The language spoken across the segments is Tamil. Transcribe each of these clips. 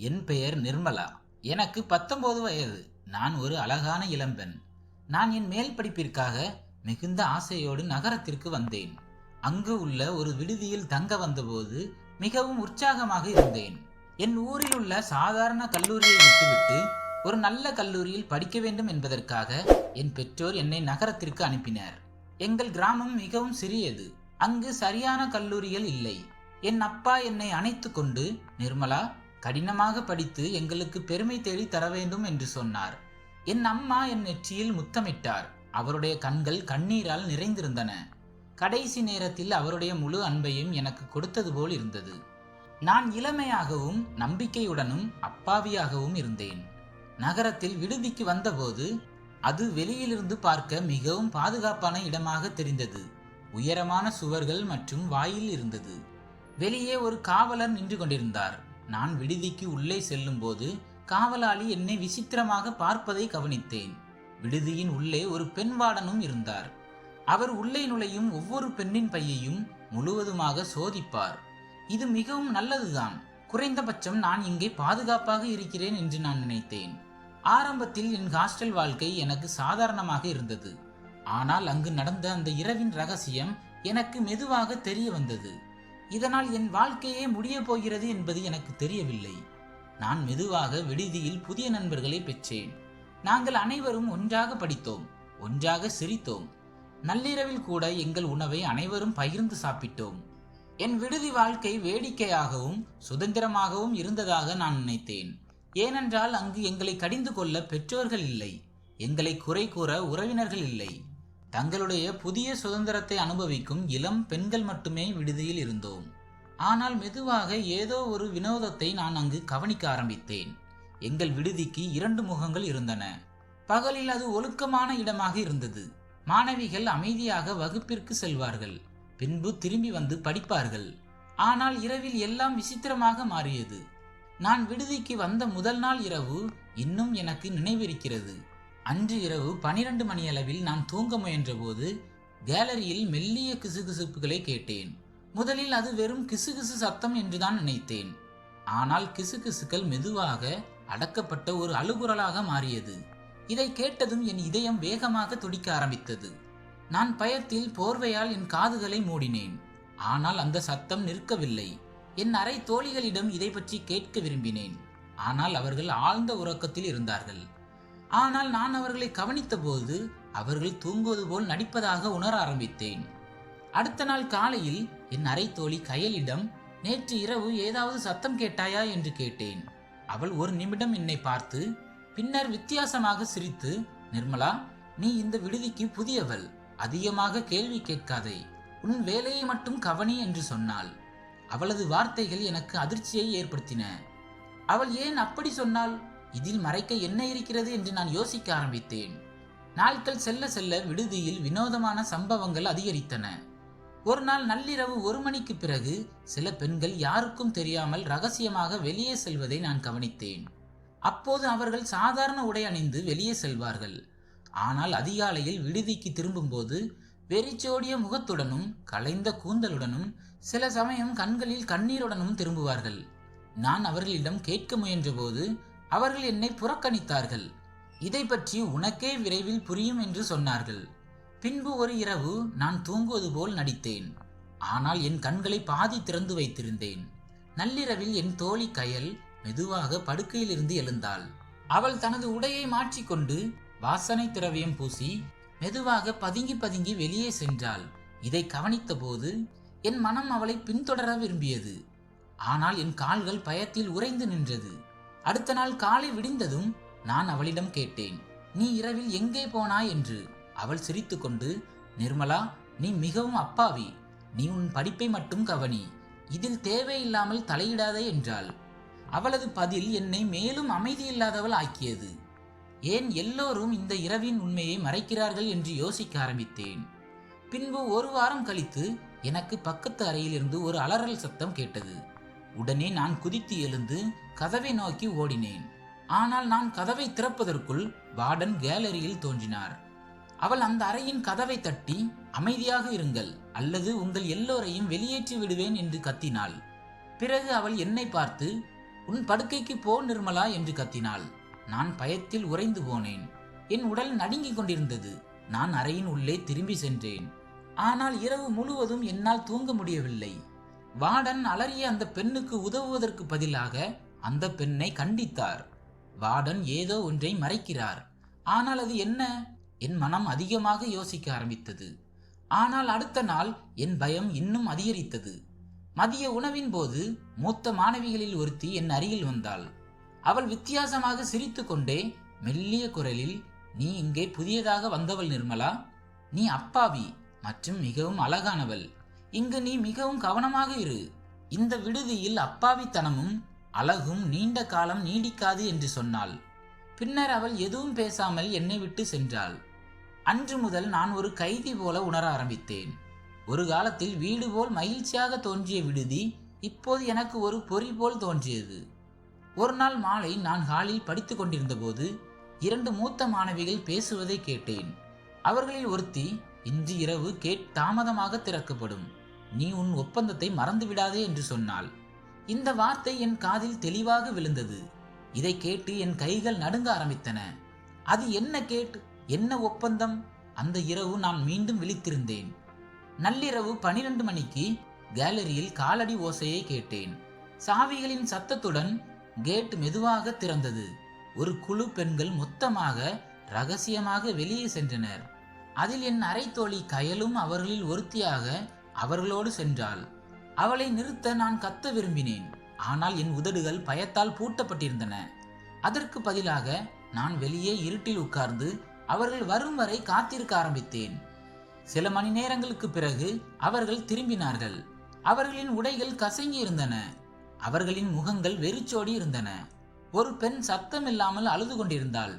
என் பெயர் நிர்மலா. எனக்கு பத்தொன்பது வயது. நான் ஒரு அழகான இளம்பெண். நான் என் மேல் படிப்பிற்காக மிகுந்த ஆசையோடு நகரத்திற்கு வந்தேன். அங்கு உள்ள ஒரு விடுதியில் தங்க வந்தபோது மிகவும் உற்சாகமாக இருந்தேன். என் ஊரில் உள்ள சாதாரண கல்லூரியை விட்டுவிட்டு ஒரு நல்ல கல்லூரியில் படிக்க வேண்டும் என்பதற்காக என் பெற்றோர் என்னை நகரத்திற்கு அனுப்பினர். எங்கள் கிராமம் மிகவும் சிறியது. அங்கு சரியான கல்லூரிகள் இல்லை. என் அப்பா என்னை அணைத்து கொண்டு நிர்மலா கடினமாக படித்து எங்களுக்கு பெருமை தேடி தர வேண்டும் என்று சொன்னார். என் அம்மா என் நெற்றியில் முத்தமிட்டார். அவருடைய கண்கள் கண்ணீரால் நிறைந்திருந்தன. கடைசி நேரத்தில் அவருடைய முழு அன்பையும் எனக்கு கொடுத்தது போல் இருந்தது. நான் இளமையாகவும் நம்பிக்கையுடனும் அப்பாவியாகவும் இருந்தேன். நகரத்தில் விடுதிக்கு வந்தபோது அது வெளியிலிருந்து பார்க்க மிகவும் பாதுகாப்பான இடமாக தெரிந்தது. உயரமான சுவர்கள் மற்றும் வாயில் இருந்தது. வெளியே ஒரு காவலர் நின்று கொண்டிருந்தார். நான் விடுதிக்கு உள்ளே செல்லும்போது காவலாளி என்னை விசித்திரமாக பார்ப்பதை கவனித்தேன். விடுதியின் உள்ளே ஒரு பெண் வாடனும் இருந்தார். அவர் உள்ளே நுழையும் ஒவ்வொரு பெண்ணின் பையையும் முழுவதுமாக சோதிப்பார். இது மிகவும் நல்லதுதான். குறைந்தபட்சம் நான் இங்கே பாதுகாப்பாக இருக்கிறேன் என்று நான் நினைத்தேன். ஆரம்பத்தில் என் ஹாஸ்டல் வாழ்க்கை எனக்கு சாதாரணமாக இருந்தது. ஆனால் அங்கு நடந்த அந்த இரவின் ரகசியம் எனக்கு மெதுவாக தெரிய வந்தது. இதனால் என் வாழ்க்கையே முடியப் போகிறது என்பது எனக்கு தெரியவில்லை. நான் மெதுவாக விடுதியில் புதிய நண்பர்களை பெற்றேன். நாங்கள் அனைவரும் ஒன்றாக படித்தோம் ஒன்றாக சிரித்தோம். நள்ளிரவில் கூட எங்கள் உணவை அனைவரும் பகிர்ந்து சாப்பிட்டோம். என் விடுதி வாழ்க்கை வேடிக்கையாகவும் சுதந்திரமாகவும் இருந்ததாக நான் நினைத்தேன். ஏனென்றால் அங்கு எங்களை கடிந்து கொள்ள பெற்றோர்கள் இல்லை எங்களை குறை கூற உறவினர்கள் இல்லை. தங்களுடைய புதிய சுதந்திரத்தை அனுபவிக்கும் இளம் பெண்கள் மட்டுமே விடுதியில் இருந்தோம். ஆனால் மெதுவாக ஏதோ ஒரு வினோதத்தை நான் அங்கு கவனிக்க ஆரம்பித்தேன். எங்கள் விடுதிக்கு இரண்டு முகங்கள் இருந்தன. பகலில் அது ஒழுக்கமான இடமாக இருந்தது. மாணவிகள் அமைதியாக வகுப்பிற்கு செல்வார்கள். பின்பு திரும்பி வந்து படிப்பார்கள். ஆனால் இரவில் எல்லாம் விசித்திரமாக மாறியது. நான் விடுதிக்கு வந்த முதல் நாள் இரவு இன்னும் எனக்கு நினைவிருக்கிறது. அன்று இரவு பனிரெண்டு மணியளவில் நான் தூங்க முயன்றபோது கேலரியில் மெல்லிய கிசுகிசுப்புகளை கேட்டேன். முதலில் அது வெறும் கிசுகிசு சத்தம் என்றுதான் நினைத்தேன். ஆனால் கிசுகிசுக்கள் மெதுவாக அடக்கப்பட்ட ஒரு அழுகுரலாக மாறியது. இதை கேட்டதும் என் இதயம் வேகமாக துடிக்க ஆரம்பித்தது. நான் பயத்தில் போர்வையால் என் காதுகளை மூடினேன். ஆனால் அந்த சத்தம் நிற்கவில்லை. என் அறை தோழிகளிடம் இதை பற்றி கேட்க விரும்பினேன். ஆனால் அவர்கள் ஆழ்ந்த உறக்கத்தில் இருந்தார்கள். ஆனால் நான் அவர்களை கவனித்தபோது அவர்கள் தூங்குவது போல் நடிப்பதாக உணர ஆரம்பித்தேன். அடுத்த நாள் காலையில் என் அறை தோழி கயலிடம் நேற்று இரவு ஏதாவது சத்தம் கேட்டாயா? என்று கேட்டேன். அவள் ஒரு நிமிடம் என்னை பார்த்து பின்னர் வித்தியாசமாக சிரித்து நிர்மலா நீ இந்த விடுதிக்கு புதியவள். அதிகமாக கேள்வி கேட்காதே. உன் வேலையை மட்டும் கவனி என்று சொன்னாள். அவளது வார்த்தைகள் எனக்கு அதிர்ச்சியை ஏற்படுத்தின. அவள் ஏன் அப்படி சொன்னாள்? இதில் மறைக்க என்ன இருக்கிறது என்று நான் யோசிக்க ஆரம்பித்தேன். நாட்கள் செல்ல செல்ல விடுதியில் வினோதமான சம்பவங்கள் அதிகரித்தன. ஒரு நாள் நள்ளிரவு ஒரு மணிக்கு பிறகு சில பெண்கள் யாருக்கும் தெரியாமல் ரகசியமாக வெளியே செல்வதை நான் கவனித்தேன். அப்போது அவர்கள் சாதாரண உடை அணிந்து வெளியே செல்வார்கள். ஆனால் அதிகாலையில் விடுதிக்கு திரும்பும்போது வெறிச்சோடிய முகத்துடனும் கலைந்த கூந்தலுடனும் சில சமயம் கண்களில் கண்ணீருடனும் திரும்புவார்கள். நான் அவர்களிடம் கேட்க முயன்றபோது அவர்கள் என்னை புறக்கணித்தார்கள். இதை பற்றி உனக்கே விரைவில் புரியும் என்று சொன்னார்கள். பின்பு ஒரு இரவு நான் தூங்குவது போல் நடித்தேன். ஆனால் என் கண்களை பாதி திறந்து வைத்திருந்தேன். நள்ளிரவில் என் தோழி கயல் மெதுவாக படுக்கையிலிருந்து எழுந்தாள். அவள் தனது உடையை மாற்றிக்கொண்டு வாசனை திரவியம் பூசி மெதுவாக பதுங்கி பதுங்கி வெளியே சென்றாள். இதை கவனித்தபோது என் மனம் அவளை பின்தொடர விரும்பியது. ஆனால் என் கால்கள் பயத்தில் உறைந்து நின்றது. அடுத்த நாள் காலை விடிந்ததும் நான் அவளிடம் கேட்டேன் நீ இரவில் எங்கே போனாய்? என்று. அவள் சிரித்துக்கொண்டு நிர்மலா நீ மிகவும் அப்பாவி. நீ உன் படிப்பை மட்டும் கவனி. இதில் தேவையில்லாமல் தலையிடாதே என்றாள். அவளது பதில் என்னை மேலும் அமைதியில்லாதவள் ஆக்கியது. ஏன் எல்லோரும் இந்த இரவின் உண்மையை மறைக்கிறார்கள்? என்று யோசிக்க ஆரம்பித்தேன். பின்பு ஒரு வாரம் கழித்து எனக்கு பக்கத்து அறையிலிருந்து ஒரு அலறல் சத்தம் கேட்டது. உடனே நான் குதித்து எழுந்து கதவை நோக்கி ஓடினேன். ஆனால் நான் கதவை திறப்பதற்குள் வார்டன் கேலரியில் தோன்றினார். அவள் அந்த அறையின் கதவை தட்டி அமைதியாக இருங்கள் அல்லது உங்கள் எல்லோரையும் வெளியேற்றி விடுவேன் என்று கத்தினாள். பிறகு அவள் என்னை பார்த்து உன் படுக்கைக்கு போ நிர்மலா என்று கத்தினாள். நான் பயத்தில் உறைந்து போனேன். என் உடல் நடுங்கிக் கொண்டிருந்தது. நான் அறையின் உள்ளே திரும்பி சென்றேன். ஆனால் இரவு முழுவதும் என்னால் தூங்க முடியவில்லை. வார்டன் அலறிய அந்த பெண்ணுக்கு உதவுவதற்கு பதிலாக அந்த பெண்ணை கண்டித்தார். வார்டன் ஏதோ ஒன்றை மறைக்கிறார். ஆனால் அது என்ன? என் மனம் அதிகமாக யோசிக்க ஆரம்பித்தது. ஆனால் அடுத்த நாள் என் பயம் இன்னும் அதிகரித்தது. மதிய உணவின் போது மூத்த மாணவிகளில் ஒருத்தி என் அருகில் வந்தாள். அவள் வித்தியாசமாக சிரித்துக்கொண்டே மெல்லிய குரலில் நீ இங்கே புதியதாக வந்தவள் நிர்மலா. நீ அப்பாவி மற்றும் மிகவும் அழகானவள். இங்கு நீ மிகவும் கவனமாக இரு. இந்த விடுதியில் அப்பாவித்தனமும் அழகும் நீண்ட காலம் நீடிக்காது என்று சொன்னாள். பின்னர் அவள் எதுவும் பேசாமல் என்னை விட்டு சென்றாள். அன்று முதல் நான் ஒரு கைதி போல உணர ஆரம்பித்தேன். ஒரு காலத்தில் வீடு போல் மகிழ்ச்சியாக தோன்றிய விடுதி இப்போது எனக்கு ஒரு பொறி போல் தோன்றியது. ஒரு நாள் மாலை நான் ஹாலில் படித்துக் கொண்டிருந்தபோது இரண்டு மூத்த மாணவிகள் பேசுவதை கேட்டேன். அவர்களில் ஒருத்தி இன்று இரவு கேட் தாமதமாக திறக்கப்படும். நீ உன் ஒப்பந்தத்தை மறந்து விடாதே என்று சொன்னாள். இந்த வார்த்தை என் காதில் தெளிவாக விழுந்தது. இதை கேட்டு என் கைகள் நடுங்க ஆரம்பித்தன. அது என்ன கேட்? என்ன ஒப்பந்தம்? அந்த இரவு நான் மீண்டும் விழித்திருந்தேன். நள்ளிரவு பனிரெண்டு மணிக்கு கேலரியில் காலடி ஓசையை கேட்டேன். சாவிகளின் சத்தத்துடன் கேட் மெதுவாக திறந்தது. ஒரு குழு பெண்கள் மொத்தமாக ரகசியமாக வெளியே சென்றனர். அதில் என் அரைத்தோழி கயலும் அவர்களில் ஒருத்தியாக அவர்களோடு சென்றாள் அவளை நிறுத்த நான் கத்த விரும்பினேன். ஆனால் என் உதடுகள் பயத்தால் பூட்டப்பட்டிருந்தன. அதற்கு பதிலாக நான் வெளியே இருட்டில் உட்கார்ந்து அவர்கள் வரும் வரை காத்திருக்க ஆரம்பித்தேன். சில மணி நேரங்களுக்கு பிறகு அவர்கள் திரும்பினார்கள். அவர்களின் உடைகள் கசங்கி இருந்தன அவர்களின் முகங்கள் வெறிச்சோடி இருந்தன. ஒரு பெண் சத்தமில்லாமல் அழுது கொண்டிருந்தாள்.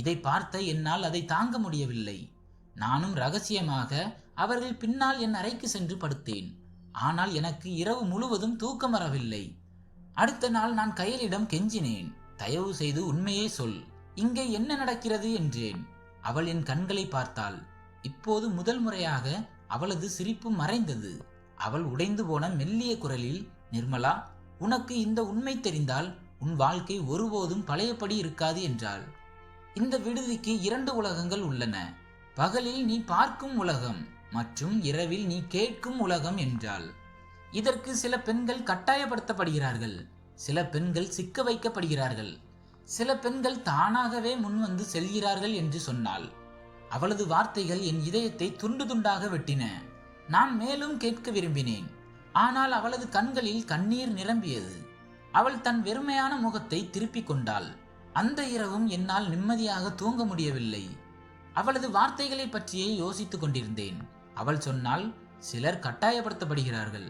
இதை பார்த்த என்னால் அதை தாங்க முடியவில்லை. நானும் ரகசியமாக அவர்கள் பின்னால் என் அறைக்கு சென்று படுத்தேன். ஆனால் எனக்கு இரவு முழுவதும் தூக்கம் வரவில்லை. அடுத்த நாள் நான் கையலிடம் கெஞ்சினேன். தயவு செய்து உண்மையே சொல். இங்கே என்ன நடக்கிறது என்றேன். அவள் என் கண்களை பார்த்தாள். இப்போது முதல் முறையாக அவளது சிரிப்பு மறைந்தது. அவள் உடைந்து போன மெல்லிய குரலில் நிர்மலா உனக்கு இந்த உண்மை தெரிந்தால் உன் வாழ்க்கை ஒருபோதும் பழையபடி இருக்காது என்றாள். இந்த விடுதிக்கு இரண்டு உலகங்கள் உள்ளன. பகலில் நீ பார்க்கும் உலகம். மற்றும் இரவில் நீ கேட்கும் உலகம் என்றாள். இதற்கு சில பெண்கள் கட்டாயப்படுத்தப்படுகிறார்கள். சில பெண்கள் சிக்க வைக்கப்படுகிறார்கள். சில பெண்கள் தானாகவே முன்வந்து செல்கிறார்கள் என்று சொன்னாள். அவளது வார்த்தைகள் என் இதயத்தை துண்டு துண்டாக வெட்டின. நான் மேலும் கேட்க விரும்பினேன். ஆனால் அவளது கண்களில் கண்ணீர் நிரம்பியது. அவள் தன் வெறுமையான முகத்தை திருப்பிக் கொண்டாள். அந்த இரவும் என்னால் நிம்மதியாக தூங்க முடியவில்லை. அவளது வார்த்தைகளை பற்றியே யோசித்துக் கொண்டிருந்தேன். அவள் சொன்னால் சிலர் கட்டாயப்படுத்தப்படுகிறார்கள்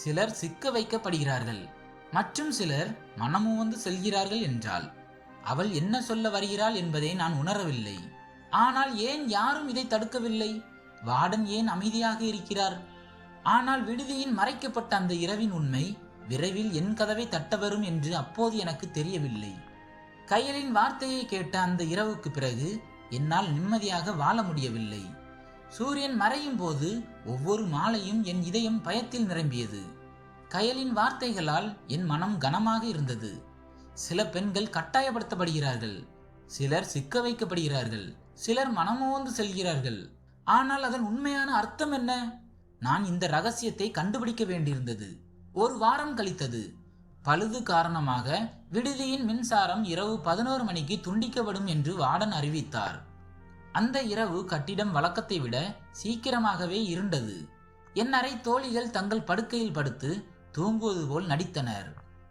சிலர் சிக்க வைக்கப்படுகிறார்கள் மற்றும் சிலர் மனமும் வந்து செல்கிறார்கள் என்றாள். அவள் என்ன சொல்ல வருகிறாள் என்பதை நான் உணரவில்லை. ஆனால் ஏன் யாரும் இதை தடுக்கவில்லை? வார்டன் ஏன் அமைதியாக இருக்கிறார்? ஆனால் விடுதியின் மறைக்கப்பட்ட அந்த இரவின் உண்மை விரைவில் என் கதவை தட்ட வரும் என்று அப்போது எனக்கு தெரியவில்லை. கையலின் வார்த்தையை கேட்ட அந்த இரவுக்கு பிறகு என்னால் நிம்மதியாக வாழ முடியவில்லை. சூரியன் மறையும் போது ஒவ்வொரு மாலையும் என் இதயம் பயத்தில் நிரம்பியது. கயலின் வார்த்தைகளால் என் மனம் கனமாக இருந்தது. சில பெண்கள் கட்டாயப்படுத்தப்படுகிறார்கள். சிலர் சிக்க வைக்கப்படுகிறார்கள். சிலர் மனமோந்து செல்கிறார்கள். ஆனால் அதன் உண்மையான அர்த்தம் என்ன? நான் இந்த ரகசியத்தை கண்டுபிடிக்க வேண்டியிருந்தது. ஒரு வாரம் கழித்தது. பழுது காரணமாக விடுதியின் மின்சாரம் இரவு பதினோரு மணிக்கு துண்டிக்கப்படும் என்று வார்டன் அறிவித்தார். அந்த இரவு கட்டிடம் வழக்கத்தை விட சீக்கிரமாகவே இருண்டது. என் அறை தோழிகள் தங்கள் படுக்கையில் படுத்து தூங்குவது போல் நடித்தனர்.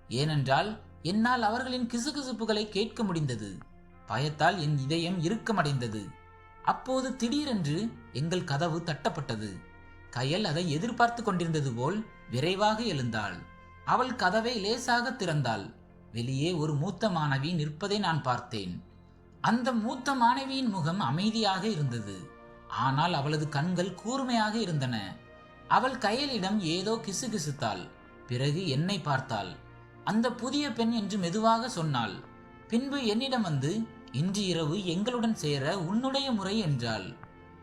ஏனென்றால் என்னால் அவர்களின் கிசுகிசுப்புகளை கேட்க முடிந்தது. பயத்தால் என் இதயம் இறுக்கமடைந்தது. அப்போது திடீரென்று எங்கள் கதவு தட்டப்பட்டது. கயல் அதை எதிர்பார்த்து கொண்டிருந்தது போல் விரைவாக எழுந்தாள். அவள் கதவை லேசாக திறந்தாள். வெளியே ஒரு மூத்த மாணவி நிற்பதை நான் பார்த்தேன். அந்த மூத்த மாணவியின் முகம் அமைதியாக இருந்தது. ஆனால் அவளது கண்கள் கூர்மையாக இருந்தன. அவள் கையலிடம் ஏதோ கிசுகிசுத்தாள். பிறகு என்னை பார்த்தாள். அந்த புதிய பெண் என்று மெதுவாக சொன்னாள். பின்பு என்னிடம் வந்து இன்று இரவு எங்களுடன் சேர உன்னுடைய முறை என்றாள்.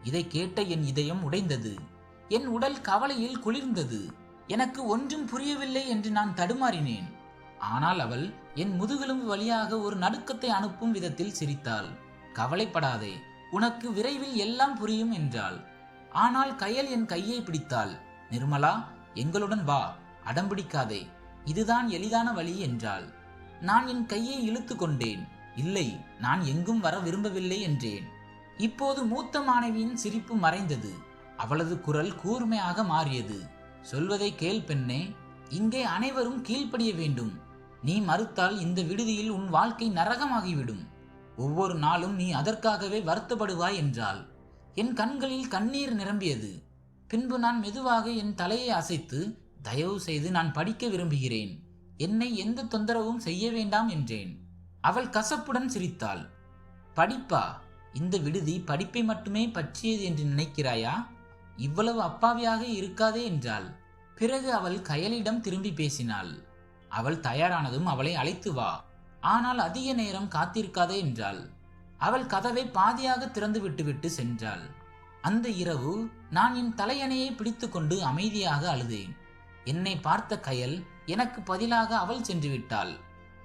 இதை கேட்ட என் இதயம் உடைந்தது. என் உடல் கவலையில் குளிர்ந்தது. எனக்கு ஒன்றும் புரியவில்லை என்று நான் தடுமாறினேன். ஆனால் அவள் என் முதுகெலும்பு வழியாக ஒரு நடுக்கத்தை அனுப்பும் விதத்தில் சிரித்தாள். கவலைப்படாதே உனக்கு விரைவில் எல்லாம் புரியும் என்றாள். ஆனால் கயல் என் கையை பிடித்தாள். நிர்மலா எங்களுடன் வா அடம்பிடிக்காதே இதுதான் எளிதான வழி என்றாள். நான் என் கையை இழுத்து கொண்டேன். இல்லை நான் எங்கும் வர விரும்பவில்லை என்றேன். இப்போது மூத்த மாணவியின் சிரிப்பு மறைந்தது. அவளது குரல் கூர்மையாக மாறியது. சொல்வதை கேள் பெண்ணே இங்கே அனைவரும் கீழ்ப்படிய வேண்டும். நீ மறுத்தால் இந்த விடுதியில் உன் வாழ்க்கை நரகமாகிவிடும். ஒவ்வொரு நாளும் நீ அதற்காகவே வருத்தப்படுவாய் என்றாள். என் கண்களில் கண்ணீர் நிரம்பியது. பின்பு நான் மெதுவாக என் தலையை அசைத்து தயவு செய்து நான் படிக்க விரும்புகிறேன். என்னை எந்த தொந்தரவும் செய்ய வேண்டாம் என்றேன். அவள் கசப்புடன் சிரித்தாள். படிப்பா? இந்த விடுதி படிப்பை மட்டுமே பற்றியது என்று நினைக்கிறாயா? இவ்வளவு அப்பாவியாக இருக்காதே என்றாள். பிறகு அவள் கயலிடம் திரும்பி பேசினாள். அவள் தயாரானதும் அவளை அழைத்து வா. ஆனால் அதிக நேரம் காத்திருக்காதே என்றாள். அவள் கதவை பாதியாக திறந்து விட்டுவிட்டு சென்றாள். அந்த இரவு நான் என் தலையணையை பிடித்துக்கொண்டு அமைதியாக அழுதேன். என்னை பார்த்த கயல் எனக்கு பதிலாக அவள் சென்று விட்டாள்.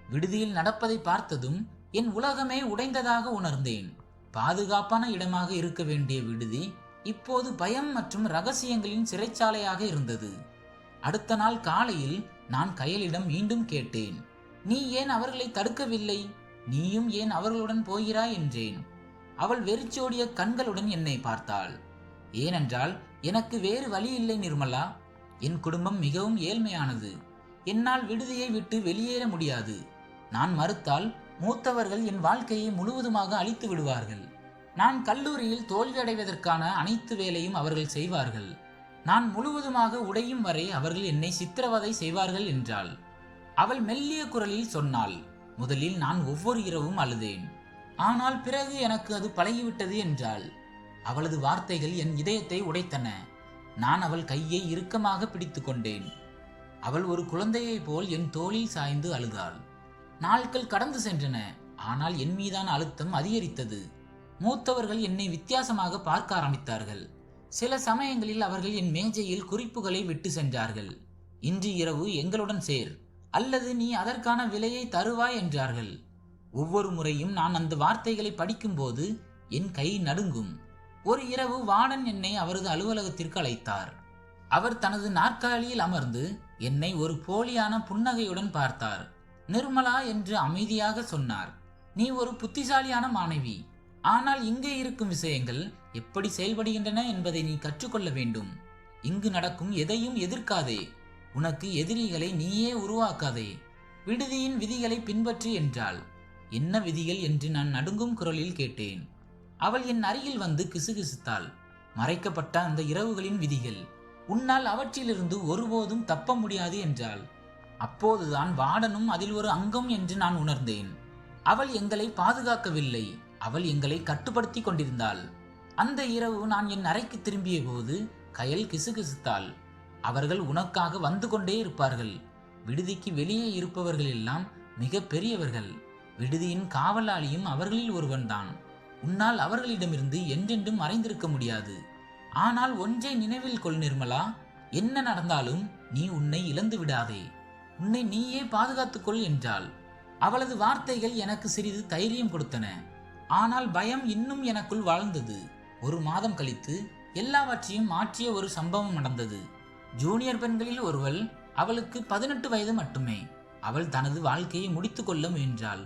விடுதியில் நடப்பதை பார்த்ததும் என் உலகமே உடைந்ததாக உணர்ந்தேன். பாதுகாப்பான இடமாக இருக்க வேண்டிய விடுதி இப்போது பயம் மற்றும் ரகசியங்களின் சிறைச்சாலையாக இருந்தது. அடுத்த நாள் காலையில் நான் கயலிடம் மீண்டும் கேட்டேன். நீ ஏன் அவர்களை தடுக்கவில்லை? நீயும் ஏன் அவர்களுடன் போகிறாய்? என்றேன். அவள் வெறிச்சோடிய கண்களுடன் என்னை பார்த்தாள். ஏனென்றால் எனக்கு வேறு வழி இல்லை நிர்மலா. என் குடும்பம் மிகவும் ஏழ்மையானது. என்னால் விடுதியை விட்டு வெளியேற முடியாது. நான் மறுத்தால் மூத்தவர்கள் என் வாழ்க்கையை முழுவதுமாக அழித்து விடுவார்கள். நான் கல்லூரியில் தோல்வியடைவதற்கான அனைத்து வேலையும் அவர்கள் செய்வார்கள். நான் முழுவதுமாக உடையும் வரை அவர்கள் என்னை சித்திரவதை செய்வார்கள் என்றாள். அவள் மெல்லிய குரலில் சொன்னாள் முதலில் நான் ஒவ்வொரு இரவும் அழுதேன். ஆனால் பிறகு எனக்கு அது பழகிவிட்டது என்றாள். அவளது வார்த்தைகள் என் இதயத்தை உடைத்தன. நான் அவள் கையை இறுக்கமாக பிடித்து கொண்டேன். அவள் ஒரு குழந்தையைப் போல் என் தோளில் சாய்ந்து அழுதாள். நாட்கள் கடந்து சென்றன. ஆனால் என் மீதான அழுத்தம் அதிகரித்தது. மூத்தவர்கள் என்னை வித்தியாசமாக பார்க்க ஆரம்பித்தார்கள். சில சமயங்களில் அவர்கள் என் மேஜையில் குறிப்புகளை விட்டு சென்றார்கள். இன்று இரவு எங்களுடன் சேர். அல்லது நீ அதற்கான விலையை தருவாய் என்றார்கள். ஒவ்வொரு முறையும் நான் அந்த வார்த்தைகளை படிக்கும்போது என் கை நடுங்கும். ஒரு இரவு வாடன் என்னை அவரது அலுவலகத்திற்கு அழைத்தார். அவர் தனது நாற்காலியில் அமர்ந்து என்னை ஒரு போலியான புன்னகையுடன் பார்த்தார். நிர்மலா என்று அமைதியாக சொன்னார். நீ ஒரு புத்திசாலியான மாணவி. ஆனால் இங்கே இருக்கும் விஷயங்கள் எப்படி செயல்படுகின்றன என்பதை நீ கற்றுக்கொள்ள வேண்டும். இங்கு நடக்கும் எதையும் எதிர்க்காதே. உனக்கு எதிரிகளை நீயே உருவாக்காதே. விடுதியின் விதிகளை பின்பற்று என்றாள். என்ன விதிகள் என்று நான் நடுங்கும் குரலில் கேட்டேன். அவள் என் அருகில் வந்து கிசுகிசுத்தாள். மறைக்கப்பட்ட அந்த இரவுகளின் விதிகள். உன்னால் அவற்றிலிருந்து ஒருபோதும் தப்ப முடியாது என்றாள். அப்போதுதான் வார்டனும் அதில் ஒரு அங்கம் என்று நான் உணர்ந்தேன். அவள் எங்களை பாதுகாக்கவில்லை. அவள் எங்களை கட்டுப்படுத்தி கொண்டிருந்தாள். அந்த இரவு நான் என் அறைக்கு திரும்பிய போது கயல் கிசுகிசுத்தாள். அவர்கள் உனக்காக வந்து கொண்டே இருப்பார்கள். விடுதிக்கு வெளியே இருப்பவர்கள் எல்லாம் மிக பெரியவர்கள். விடுதியின் காவலாளியும் அவர்களில் ஒருவன்தான். உன்னால் அவர்களிடமிருந்து என்றென்றும் மறைந்திருக்க முடியாது. ஆனால் ஒன்றை நினைவில் கொள் நிர்மலா. என்ன நடந்தாலும் நீ உன்னை இழந்து விடாதே. உன்னை நீயே பாதுகாத்துக்கொள் என்றாள். அவளது வார்த்தைகள் எனக்கு சிறிது தைரியம் கொடுத்தன. ஆனால் பயம் இன்னும் எனக்குள் வாழ்ந்தது ஒரு மாதம் கழித்து எல்லாவற்றையும் மாற்றிய ஒரு சம்பவம் நடந்தது. ஜூனியர் பெண்களில் ஒருவள் அவளுக்கு பதினெட்டு வயது மட்டுமே. அவள் தனது வாழ்க்கையை முடித்துக்கொள்ள முயன்றாள்.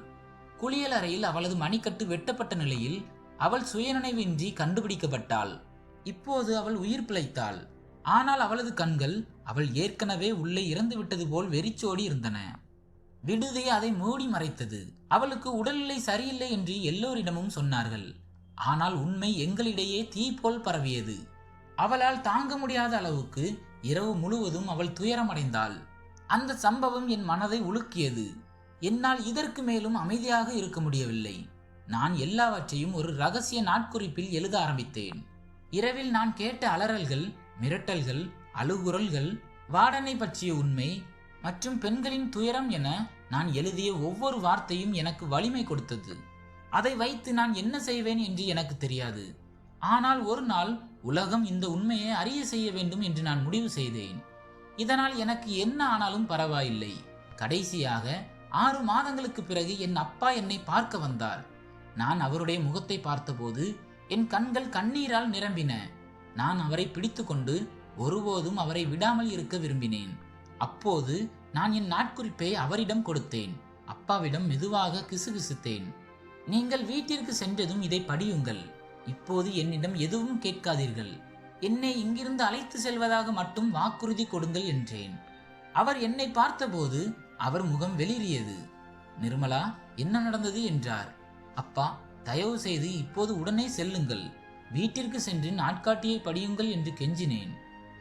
குளியல் அறையில் அவளது மணிக்கட்டு வெட்டப்பட்ட நிலையில் அவள் சுயநினைவின்றி கண்டுபிடிக்கப்பட்டாள். இப்போது அவள் உயிர் பிழைத்தாள். ஆனால் அவளது கண்கள் அவள் ஏற்கனவே உள்ளே இறந்து விட்டது போல் வெறிச்சோடி இருந்தன. விடுதி அதை மூடி மறைத்தது. அவளுக்கு உடல்நிலை சரியில்லை என்று எல்லோரிடமும் சொன்னார்கள். ஆனால் உண்மை எங்களிடையே தீ போல் பரவியது. அவளால் தாங்க முடியாத அளவுக்கு இரவு முழுவதும் அவள் துயரமடைந்தாள். அந்த சம்பவம் என் மனதை உலுக்கியது. என்னால் இதற்கு மேலும் அமைதியாக இருக்க முடியவில்லை. நான் எல்லாவற்றையும் ஒரு ரகசிய நாட்குறிப்பில் எழுத ஆரம்பித்தேன். இரவில் நான் கேட்ட அலறல்கள் மிரட்டல்கள் அழுகுரல்கள் வாடனை பற்றிய உண்மை மற்றும் பெண்களின் துயரம் என நான் எழுதிய ஒவ்வொரு வார்த்தையும் எனக்கு வலிமை கொடுத்தது. அதை வைத்து நான் என்ன செய்வேன் என்று எனக்கு தெரியாது. ஆனால் ஒரு நாள் உலகம் இந்த உண்மையை அறிய செய்ய வேண்டும் என்று நான் முடிவு செய்தேன். இதனால் எனக்கு என்ன ஆனாலும் பரவாயில்லை. கடைசியாக ஆறு மாதங்களுக்கு பிறகு என் அப்பா என்னை பார்க்க வந்தார். நான் அவருடைய முகத்தை பார்த்தபோது என் கண்கள் கண்ணீரால் நிரம்பின. நான் அவரை பிடித்துக்கொண்டு ஒருபோதும் அவரை விடாமல் இருக்க விரும்பினேன். அப்போது நான் என் நாட்குறிப்பை அவரிடம் கொடுத்தேன். அப்பாவிடம் மெதுவாக கிசுகிசுத்தேன். நீங்கள் வீட்டிற்கு சென்றதும் இதை படியுங்கள். இப்போது என்னிடம் எதுவும் கேட்காதீர்கள். என்னை இங்கிருந்து அழைத்து செல்வதாக மட்டும் வாக்குறுதி கொடுங்கள் என்றேன். அவர் என்னை பார்த்தபோது அவர் முகம் வெளியேறியது நிர்மலா என்ன நடந்தது? என்றார். அப்பா தயவு செய்து இப்போது உடனே செல்லுங்கள். வீட்டிற்கு சென்று நாட்காட்டியை படியுங்கள் என்று கெஞ்சினேன்.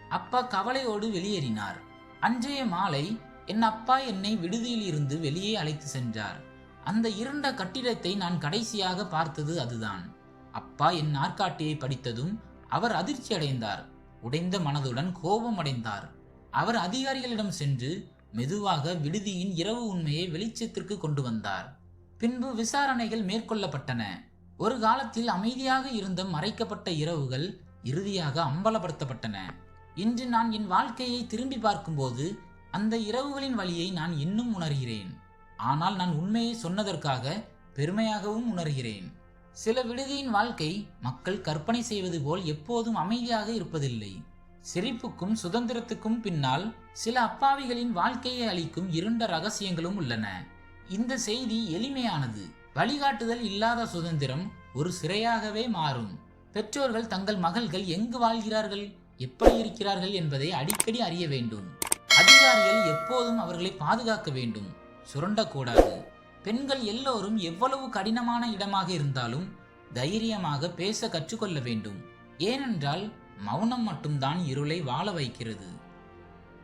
அப்பா கவலையோடு வெளியேறினார். அன்றைய மாலை என் அப்பா என்னை விடுதியில் இருந்து வெளியே அழைத்து சென்றார். அந்த இருண்ட கட்டிடத்தை நான் கடைசியாக பார்த்தது அதுதான். அப்பா என் நாற்காட்டியை படித்ததும் அவர் அதிர்ச்சி அடைந்தார். உடைந்த மனதுடன் கோபம் அடைந்தார். அவர் அதிகாரிகளிடம் சென்று மெதுவாக விடுதியின் இரவு உண்மையை வெளிச்சத்திற்கு கொண்டு வந்தார். பின்பு விசாரணைகள் மேற்கொள்ளப்பட்டன. ஒரு காலத்தில் அமைதியாக இருந்த மறைக்கப்பட்ட இரவுகள் இறுதியாக அம்பலப்படுத்தப்பட்டன. இன்று நான் என் வாழ்க்கையை திரும்பி பார்க்கும்போது அந்த இரவுகளின் வழியை நான் இன்னும் உணர்கிறேன். ஆனால் நான் உண்மையை சொன்னதற்காக பெருமையாகவும் உணர்கிறேன். சில விடுதியின் வாழ்க்கை மக்கள் கற்பனை செய்வது போல் எப்போதும் அமைதியாக இருப்பதில்லை. சிரிப்புக்கும் சுதந்திரத்துக்கும் பின்னால் சில அப்பாவிகளின் வாழ்க்கையை அளிக்கும் இருண்ட ரகசியங்களும் உள்ளன. இந்த செய்தி எளிமையானது. வழிகாட்டுதல் இல்லாத சுதந்திரம் ஒரு சிறையாகவே மாறும். பெற்றோர்கள் தங்கள் மகள்கள் எங்கு வாழ்கிறார்கள்? எப்படி இருக்கிறார்கள் என்பதை அடிக்கடி அறிய வேண்டும். அதிகாரிகள் எப்போதும் அவர்களை பாதுகாக்க வேண்டும். சுரண்டக்கூடாது பெண்கள் எல்லோரும் எவ்வளவு கடினமான இடமாக இருந்தாலும் தைரியமாக பேச கற்றுக்கொள்ள வேண்டும். ஏனென்றால் மௌனம் மட்டும்தான் இருளை வாழ வைக்கிறது.